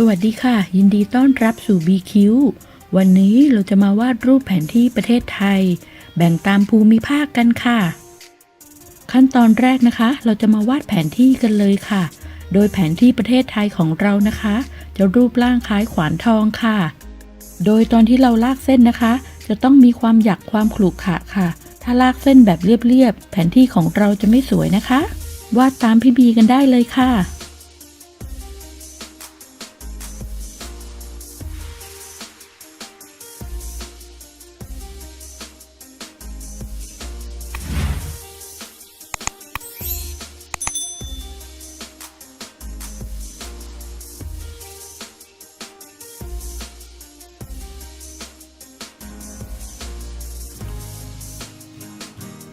สวัสดีค่ะ ยินดีต้อนรับสู่ BQ วันนี้เราจะมาวาดรูปแผนที่ประเทศไทย แบ่งตามภูมิภาคกันค่ะ ขั้นตอนแรกนะคะ เราจะมาวาดแผนที่กันเลยค่ะ โดยแผนที่ประเทศไทยของเรานะคะ จะรูปร่างคล้ายขวานทองค่ะ โดยตอนที่เราลากเส้นนะคะ จะต้องมีความหยักความขรุขระค่ะ ถ้าลากเส้นแบบเรียบๆแผนที่ของเราจะไม่สวยนะคะ วาดตามพี่บีกันได้เลยค่ะ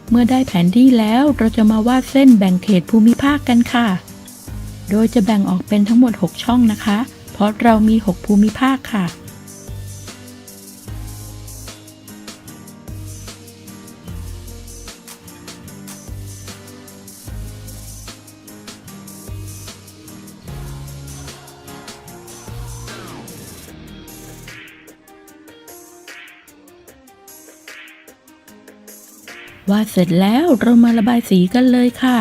เมื่อได้แผนที่แล้วเราจะมาวาดเส้นแบ่งเขตภูมิภาคกันค่ะ โดยจะแบ่งออกเป็นทั้งหมด 6 ช่องนะคะ เพราะเรามี 6 ภูมิภาคค่ะ วาดเสร็จแล้วเรามาระบายสีกันเลยค่ะ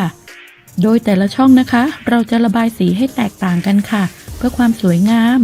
โดยแต่ละช่องนะคะ เราจะระบายสีให้แตกต่างกันค่ะ เพื่อความสวยงาม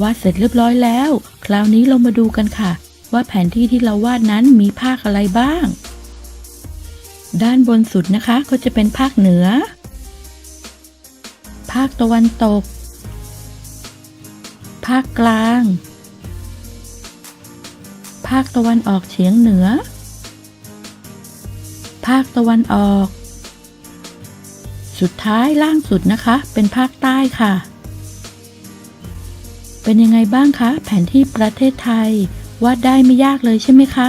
วาดเสร็จเรียบร้อยแล้ว คราวนี้เรามาดูกันค่ะ ว่าแผนที่ที่เราวาดนั้นมีภาคอะไรบ้าง ด้านบนสุดนะคะก็จะเป็นภาคเหนือ ภาคตะวันตก ภาคกลาง ภาคตะวันออกเฉียงเหนือ ภาคตะวันออก สุดท้ายล่างสุดนะคะ เป็นภาคใต้ค่ะ เป็นยังไงบ้างคะ แผนที่ประเทศไทย วาดได้ไม่ยากเลยใช่ไหมคะ